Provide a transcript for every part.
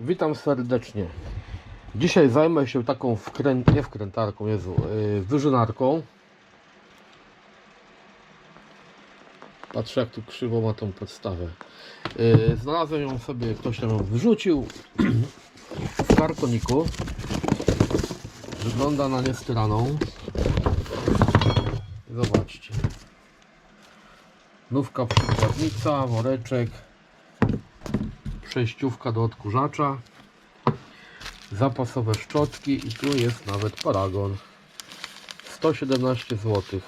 Witam serdecznie. Dzisiaj zajmę się taką wkrę... nie wkrętarką, Jezu, yy, wyżynarką. Patrzę jak tu krzywo ma tą podstawę. Yy, znalazłem ją sobie, ktoś ją wyrzucił w kartoniku. Wygląda na niestyraną. Zobaczcie. Nówka przykładnica, woreczek, przejściówka do odkurzacza, zapasowe szczotki i tu jest nawet paragon. 117 zł.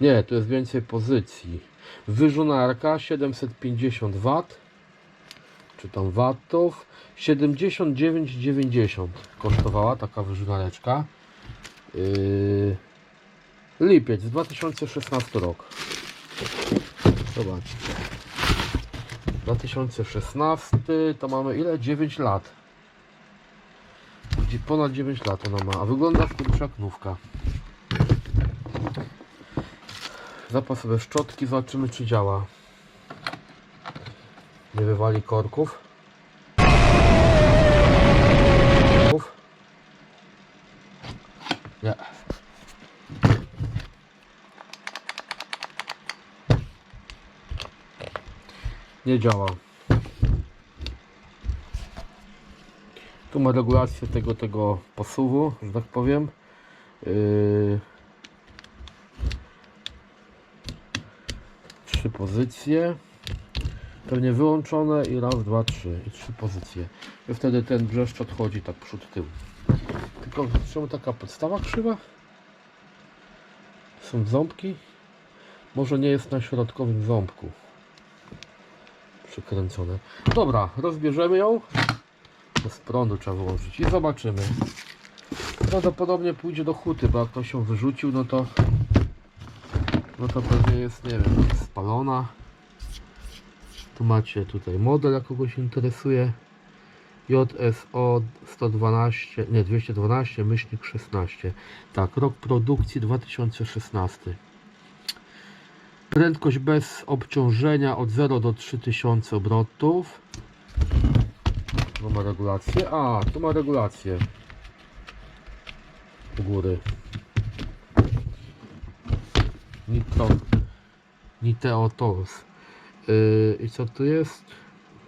Nie, tu jest więcej pozycji. Wyżunarka 750 W, czy tam watów. 79,90 kosztowała taka wyżunareczka. Yy, lipiec 2016 rok. Zobaczcie. 2016 to mamy ile? 9 lat. Ponad 9 lat ona ma, a wygląda w kurczę jak nówka. Zapasowe szczotki, zobaczymy czy działa. Nie wywali. Korków. Nie. Nie działa. Tu ma regulację tego, tego posuwu, że tak powiem. Yy... Trzy pozycje. Pewnie wyłączone i raz, dwa, trzy. I trzy pozycje. I wtedy ten brzeszcz odchodzi tak przód tył. Tylko czemu taka podstawa krzywa? Są ząbki? Może nie jest na środkowym ząbku przykręcone. Dobra, rozbierzemy ją. Z prądu trzeba wyłożyć i zobaczymy. Prawdopodobnie pójdzie do huty, bo jak ktoś ją wyrzucił, no to no to pewnie jest, nie wiem, spalona. Tu macie tutaj model, jak kogoś interesuje. JSO 112, nie 212, myślnik 16. Tak, rok produkcji 2016. Prędkość bez obciążenia od 0 do 3000 obrotów. Tu ma regulację. A, tu ma regulację. U góry. Nitro. Niteo Tools. Yy, I co tu jest?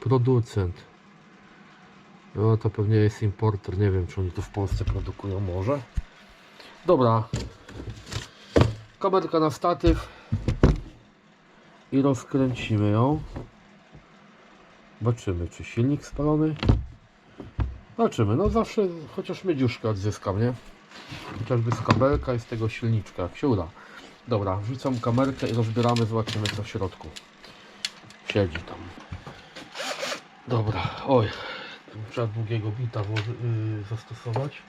Producent. No to pewnie jest importer. Nie wiem, czy oni to w Polsce produkują może. Dobra. Kamerka na statyw i rozkręcimy ją. Zobaczymy, czy silnik spalony. Zobaczymy, no zawsze chociaż miedziuszkę odzyskam, nie? Chociażby z kabelka i z tego silniczka, jak się uda. Dobra, wrzucam kamerkę i rozbieramy, zobaczymy co w środku. Siedzi tam. Dobra, oj. Trzeba długiego bita yy, zastosować.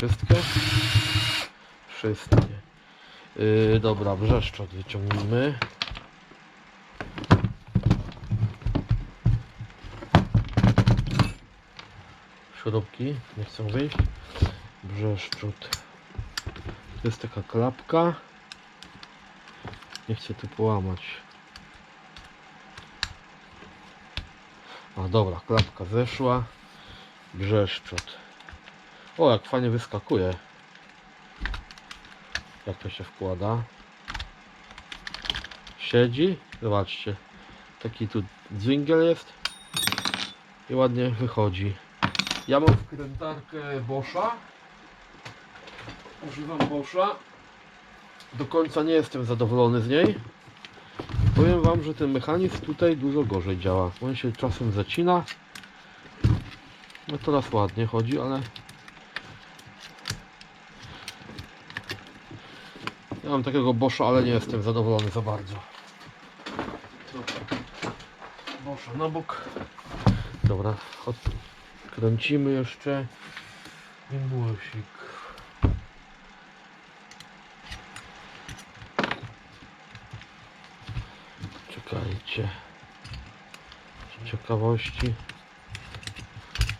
Dobra, wszystkie? Yy, dobra, brzeszczot wyciągnijmy. Śrubki nie chcą wyjść. Brzeszczot. To jest taka klapka. Nie chcę tu połamać. A dobra, klapka zeszła. Brzeszczot. O, jak fajnie wyskakuje. Jak to się wkłada. Siedzi. Zobaczcie. Taki tu dzingiel jest. I ładnie wychodzi. Ja mam wkrętarkę Boscha. Używam Boscha. Do końca nie jestem zadowolony z niej. Powiem Wam, że ten mechanizm tutaj dużo gorzej działa. On się czasem zacina. No teraz ładnie chodzi, ale Ja mam takiego Boscha, ale nie jestem zadowolony za bardzo. Boscha na bok. Dobra, odkręcimy jeszcze impulsik. Czekajcie. Ciekawości.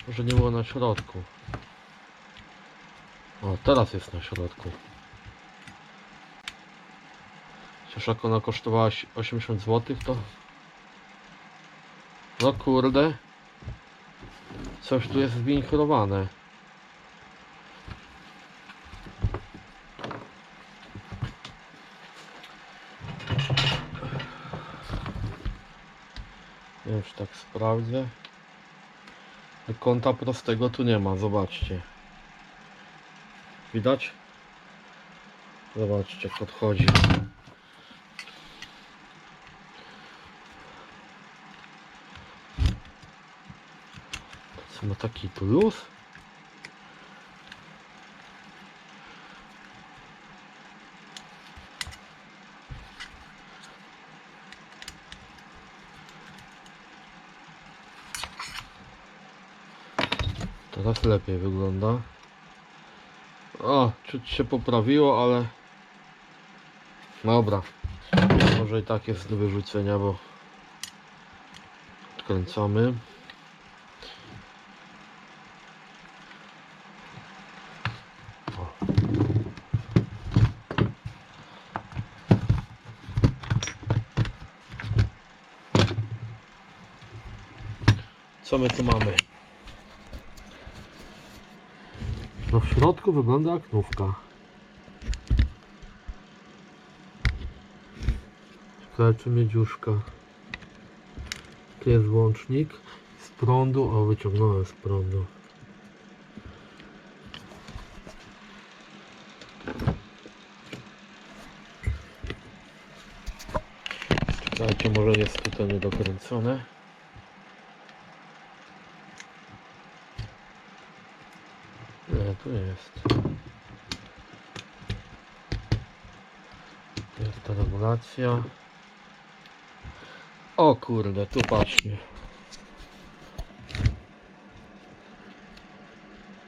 Może nie było na środku. O, teraz jest na środku. Już jak ona kosztowała 80 zł, to... No kurde. Coś tu jest zwinkrowane. Już tak sprawdzę. Kąta prostego tu nie ma, zobaczcie. Widać? Zobaczcie jak Co ma taki tu luz? Teraz lepiej wygląda. O, czuć się poprawiło, ale... Dobra. Może i tak jest do wyrzucenia, bo... Odkręcamy. Co my tu mamy? No w środku wygląda jak nówka. Ciekawe czy miedziuszka. Tu jest włącznik z prądu. O, wyciągnąłem z prądu. Czekajcie, może jest tutaj niedokręcone. Nie, tu jest. Jest ta regulacja. O kurde, tu patrzcie.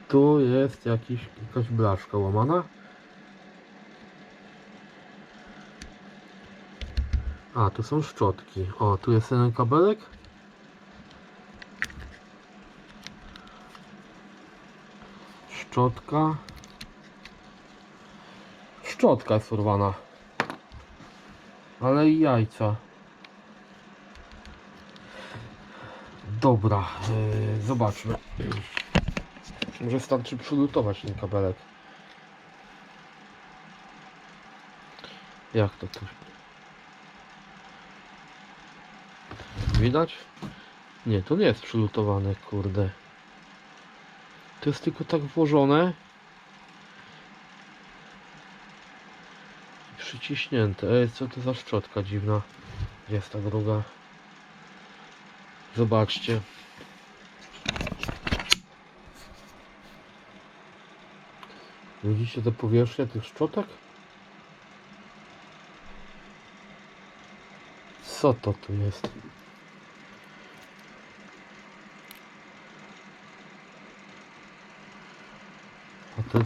Tu jest jakiś, jakaś blaszka łamana. A, tu są szczotki. O, tu jest jeden kabelek. Szczotka. Szczotka jest urwana. Ale i jajca. Dobra, yy, zobaczmy. Może starczy przylutować ten kabelek. Jak to tu? Widać? Nie, to nie jest przylutowane, kurde. To jest tylko tak włożone. i Przyciśnięte. Ej, co to za szczotka dziwna. Jest ta druga? Zobaczcie. Widzicie te powierzchnie tych szczotek? Co to tu jest? To...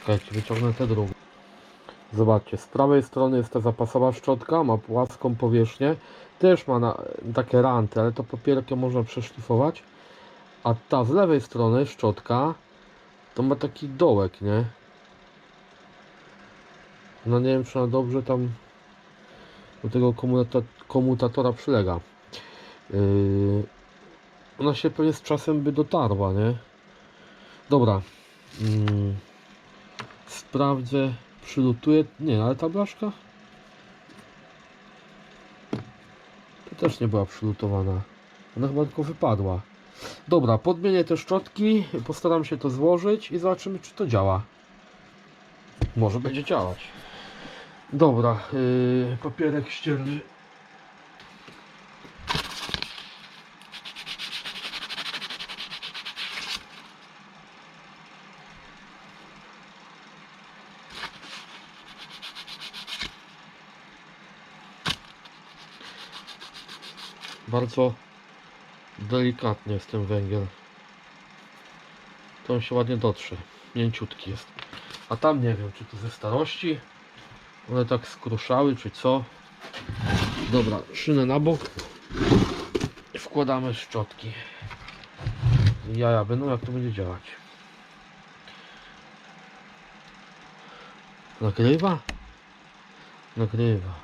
Czekajcie, wyciągnę tę drugą. Zobaczcie, z prawej strony jest ta zapasowa szczotka, ma płaską powierzchnię. Też ma na, takie ranty, ale to papierkiem można przeszlifować. A ta z lewej strony szczotka to ma taki dołek, nie? No nie wiem, czy ona dobrze tam do tego komuta komutatora przylega. Yy, ona się pewnie z czasem by dotarła, nie? Dobra. Mm, sprawdzę, przylutuję. Nie, ale ta blaszka? To też nie była przylutowana. Ona chyba tylko wypadła. Dobra, podmienię te szczotki, postaram się to złożyć i zobaczymy, czy to działa. Może będzie działać. Dobra, yy, papierek ścierny. Bardzo delikatnie jest ten węgiel. To on się ładnie dotrze. Mięciutki jest. A tam nie wiem, czy to ze starości. One tak skruszały, czy co. Dobra, szynę na bok. Wkładamy szczotki. jaja będą, jak to będzie działać. Nagrywa? Nagrywa.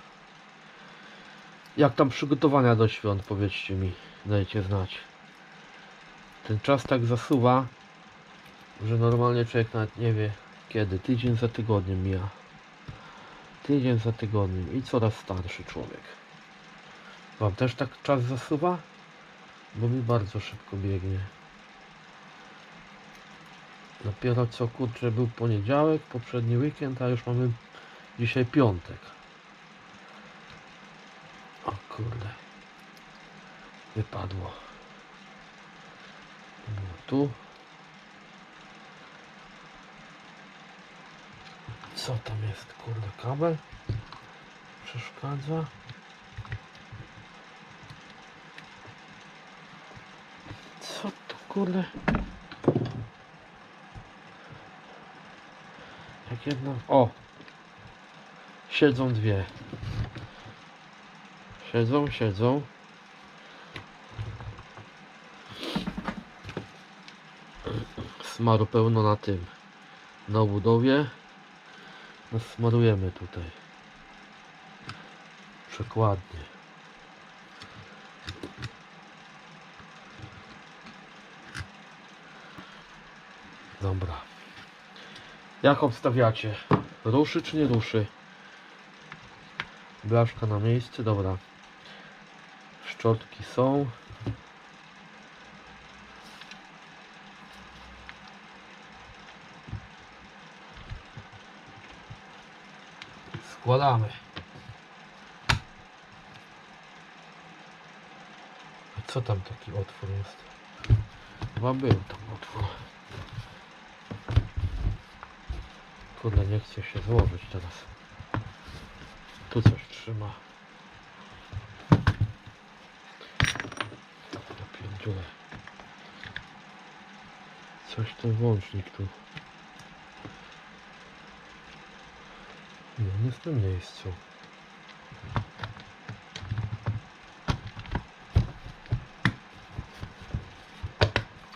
Jak tam przygotowania do świąt, powiedzcie mi, dajcie znać. Ten czas tak zasuwa, że normalnie człowiek nawet nie wie kiedy. Tydzień za tygodniem mija. Tydzień za tygodniem i coraz starszy człowiek. Wam też tak czas zasuwa? Bo mi bardzo szybko biegnie. Dopiero co kurczę był poniedziałek, poprzedni weekend, a już mamy dzisiaj piątek. O kurde. Wypadło. Było tu. Co tam jest? Kurde, kabel? Przeszkadza? Co to kurde? Jak jedna. O! Siedzą dwie. Siedzą, siedzą. Smaru pełno na tym. Na obudowie. No smarujemy tutaj. Przekładnie. Dobra. Jak obstawiacie? Ruszy czy nie ruszy? Blaszka na miejsce, dobra. Szczotki są. Składamy. A co tam taki otwór jest? Chyba był tam otwór. Kurde, nie chce się złożyć teraz. Tu coś trzyma. Pierdziule. Coś ten włącznik tu. Nie, nie w tym miejscu.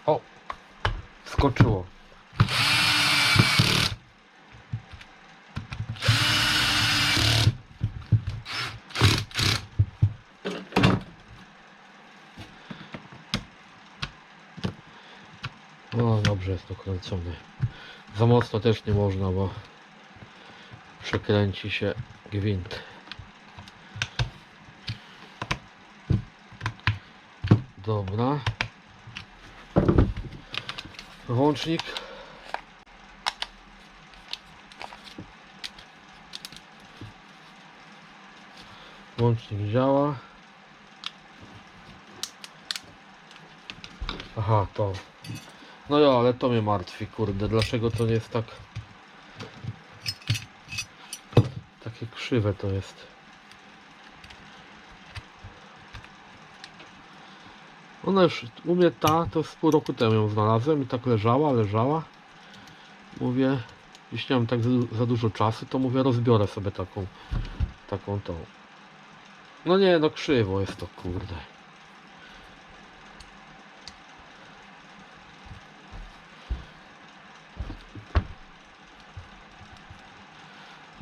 O! Skoczyło. No dobrze jest to kręcone. Za mocno też nie można, bo przekręci się gwint. Dobra. Włącznik. Włącznik działa. Aha, to. No ja, ale to mnie martwi, kurde. Dlaczego to nie jest tak... Takie krzywe to jest. Ona już, u mnie ta, to z pół roku temu ją znalazłem i tak leżała, leżała. Mówię, jeśli mam tak za dużo czasu, to mówię, rozbiorę sobie taką, taką tą. No nie, no krzywo jest to, kurde.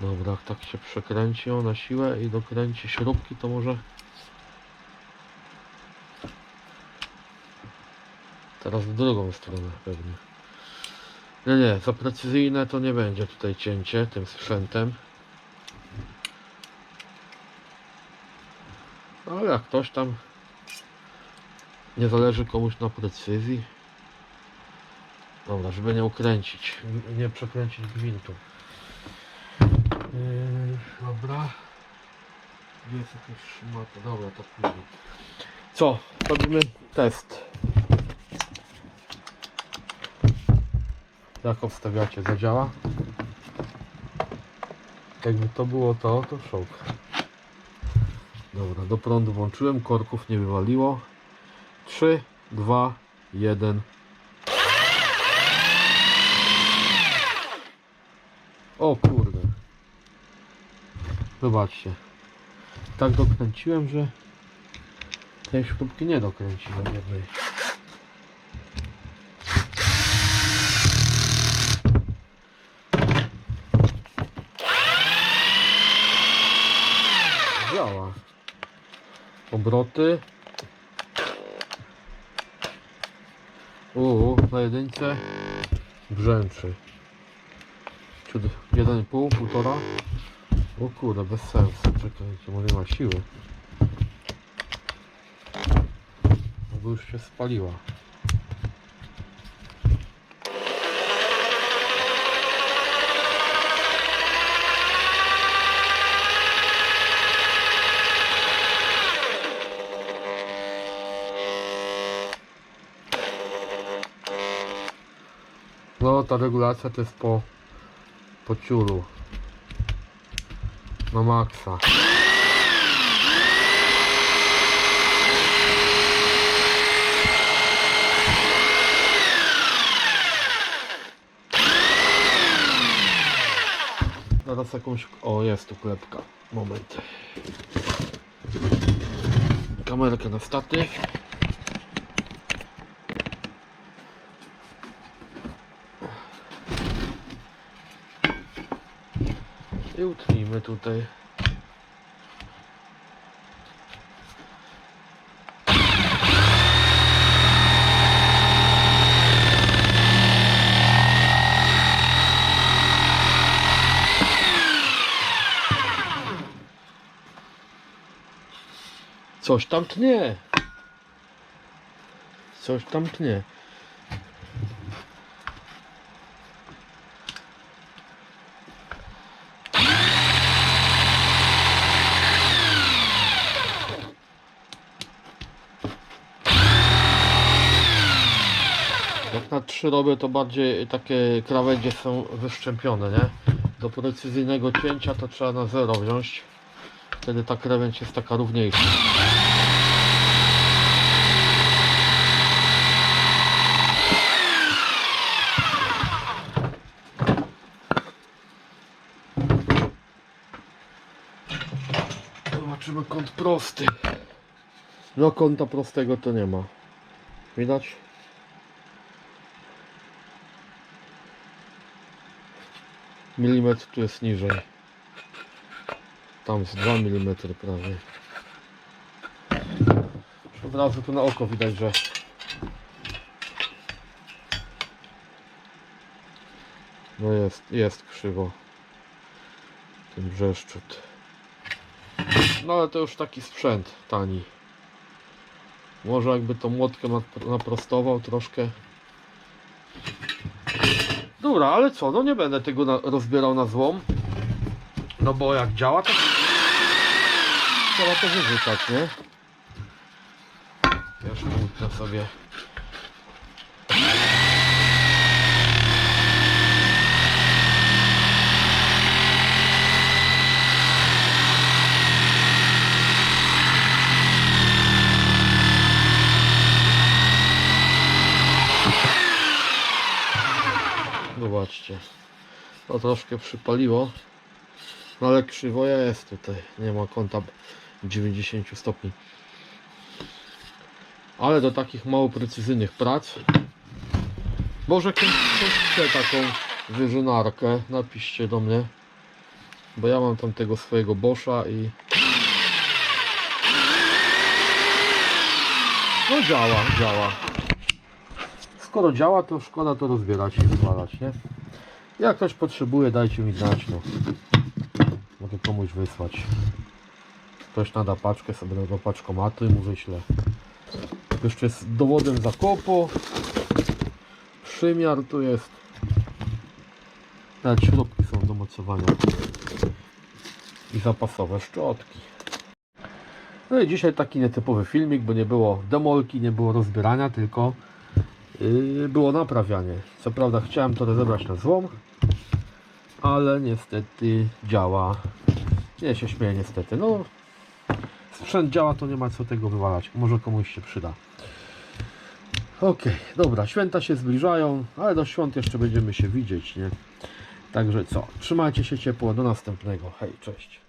Dobra, jak tak się przekręci ją na siłę i dokręci śrubki, to może... Teraz w drugą stronę pewnie. Nie, nie, za precyzyjne to nie będzie tutaj cięcie tym sprzętem. Ale jak ktoś tam nie zależy komuś na precyzji. Dobra, żeby nie ukręcić, nie przekręcić gwintu. Yy, dobra. Jest jakaś szmata? Dobra, to później. Co? Robimy test. Jak obstawiacie? Zadziała? Jakby to było to, to szok. Dobra, do prądu włączyłem, korków nie wywaliło. 3, 2, 1. O kurde. Zobaczcie. Tak dokręciłem, że tej śrubki nie dokręciłem jednej. Działa. Obroty. Uuu, na jedynce brzęczy. Czyli 1,5, 1,5. O kurde, bez sensu. Czekajcie, może ma siły. No bo już się spaliła. No ta regulacja to jest po po ciulu na maksa Zaraz jakąś... O, jest tu klepka. Moment. Kamerkę na statyw. Utnijmy tutaj. Coś tam tnie. Coś tam tnie. Jak na trzy robię, to bardziej takie krawędzie są wyszczępione, nie? Do precyzyjnego cięcia to trzeba na zero wziąć. Wtedy ta krawędź jest taka równiejsza. Zobaczymy kąt prosty. No kąta prostego to nie ma. Widać? Milimetr tu jest niżej. Tam z 2 mm prawie. Od razu tu na oko widać, że no jest, jest krzywo ten brzeszczot. No ale to już taki sprzęt tani. Może jakby tą młotkę nap- naprostował troszkę. Dobra, ale co, no nie będę tego na, rozbierał na złom. No bo jak działa, to trzeba to wyrzucać, nie? Jeszcze utnę sobie. Zobaczcie. To troszkę przypaliło. No ale krzywo jest tutaj. Nie ma kąta 90 stopni. Ale do takich mało precyzyjnych prac może ktoś chce taką wyżynarkę, napiszcie do mnie. Bo ja mam tam tego swojego Boscha i no działa, działa. Skoro działa, to szkoda to rozbierać i wywalać, nie? Jak ktoś potrzebuje, dajcie mi znać, no. Mogę komuś wysłać. Ktoś nada paczkę sobie do paczkomatu i mu wyślę. Jeszcze jest dowodem zakupu. Przymiar tu jest. Nawet śrubki są do mocowania. I zapasowe szczotki. No i dzisiaj taki nietypowy filmik, bo nie było demolki, nie było rozbierania, tylko było naprawianie. Co prawda chciałem to rozebrać na złom, ale niestety działa. Nie się śmieję niestety. No sprzęt działa, to nie ma co tego wywalać. Może komuś się przyda. Okej, dobra, święta się zbliżają, ale do świąt jeszcze będziemy się widzieć, nie? Także co, trzymajcie się ciepło, do następnego. Hej, cześć.